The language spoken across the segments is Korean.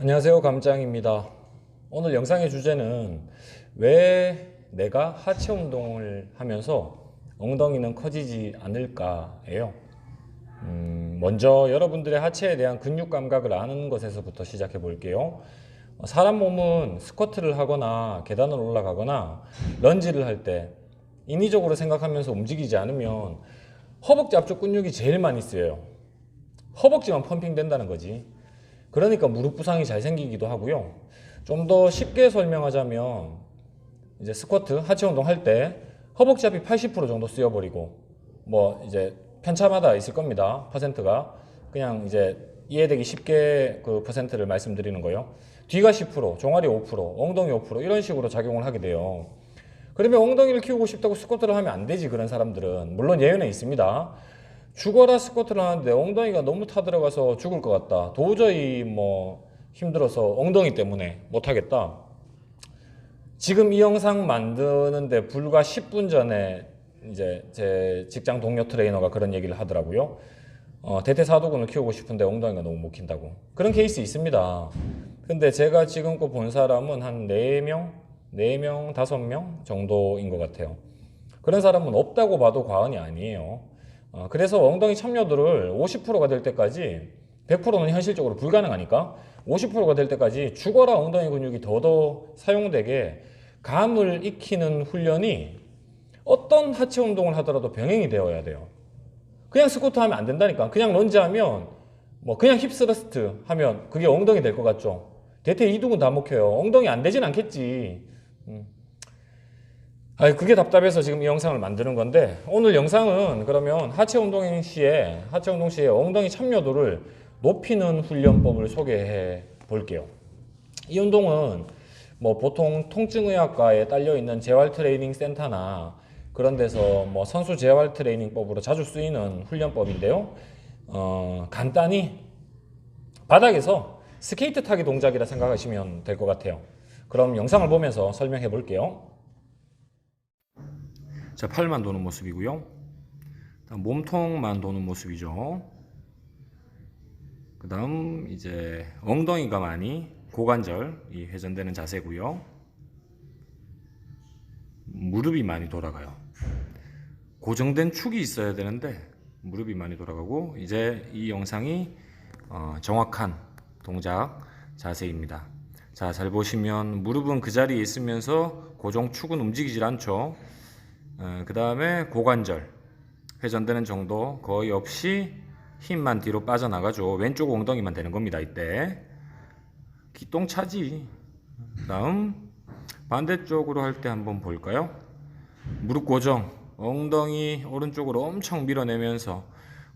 안녕하세요 감짱입니다. 오늘 영상의 주제는 왜 내가 하체 운동을 하면서 엉덩이는 커지지 않을까 예요. 음, 먼저 여러분들의 하체에 대한 근육 감각을 아는 것에서부터 시작해 볼게요. 어, 사람 몸은 스쿼트를 하거나 계단을 올라가거나 런지를 할 때 인위적으로 생각하면서 움직이지 않으면 허벅지 앞쪽 근육이 제일 많이 쓰여요. 허벅지만 펌핑 된다는 거지 그러니까 무릎 부상이 잘 생기기도 하고요. 좀 더 쉽게 설명하자면 이제 스쿼트 하체 운동 할 때 허벅지 앞이 80% 정도 쓰여버리고 뭐 이제 편차마다 있을 겁니다. 퍼센트가 그냥 이제 이해되기 쉽게 그 퍼센트를 말씀드리는 거예요. 뒤가 10%, 종아리 5%, 엉덩이 5% 이런 식으로 작용을 하게 돼요. 그러면 엉덩이를 키우고 싶다고 스쿼트를 하면 안 되지 그런 사람들은 물론 예외는 있습니다. 죽어라 스쿼트를 하는데 엉덩이가 너무 타들어가서 죽을 것 같다. 도저히 뭐 힘들어서 엉덩이 때문에 못하겠다. 지금 이 영상 만드는데 불과 10분 전에 이제 제 직장 동료 트레이너가 그런 얘기를 하더라고요. 어, 대퇴사두근을 키우고 싶은데 엉덩이가 너무 못 킨다고. 그런 케이스 있습니다. 근데 제가 지금껏 본 사람은 한 4명, 4명, 5명 정도인 것 같아요. 그런 사람은 없다고 봐도 과언이 아니에요. 어, 그래서 엉덩이 참여도를 50%가 될 때까지 100%는 현실적으로 불가능하니까 50%가 될 때까지 죽어라 엉덩이 근육이 더더 사용되게 감을 익히는 훈련이 어떤 하체 운동을 하더라도 병행이 되어야 돼요. 그냥 스쿼트 하면 안 된다니까. 그냥 런지 하면 뭐 그냥 힙 스러스트 하면 그게 엉덩이 될 것 같죠. 대퇴 이두근 다 먹혀요. 엉덩이 안 되진 않겠지. 음. 아, 그게 답답해서 지금 이 영상을 만드는 건데 오늘 영상은 그러면 하체 운동 시에 하체 운동 시에 엉덩이 참여도를 높이는 훈련법을 소개해 볼게요. 이 운동은 뭐 보통 통증의학과에 딸려 있는 재활 트레이닝 센터나 그런 데서 뭐 선수 재활 트레이닝법으로 자주 쓰이는 훈련법인데요. 어, 간단히 바닥에서 스케이트 타기 동작이라 생각하시면 될 것 같아요. 그럼 영상을 보면서 설명해 볼게요. 자, 팔만 도는 모습이고요. 다음 몸통만 도는 모습이죠. 그 다음 이제 엉덩이가 많이 고관절이 회전되는 자세고요. 무릎이 많이 돌아가요. 고정된 축이 있어야 되는데 무릎이 많이 돌아가고 이제 이 영상이 어, 정확한 동작 자세입니다. 자, 잘 보시면 무릎은 그 자리에 있으면서 고정 축은 움직이질 않죠. 그 다음에 고관절 회전되는 정도 거의 없이 힘만 뒤로 빠져나가죠. 왼쪽 엉덩이만 되는 겁니다. 이때 기똥 차지. 다음 반대쪽으로 할 때 한번 볼까요? 무릎 고정 엉덩이 오른쪽으로 엄청 밀어내면서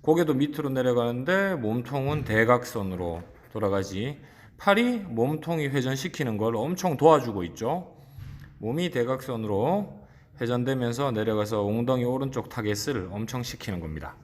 고개도 밑으로 내려가는데 몸통은 대각선으로 돌아가지. 팔이 몸통이 회전시키는 걸 엄청 도와주고 있죠. 몸이 대각선으로 회전되면서 내려가서 엉덩이 오른쪽 타겟을 엄청 시키는 겁니다.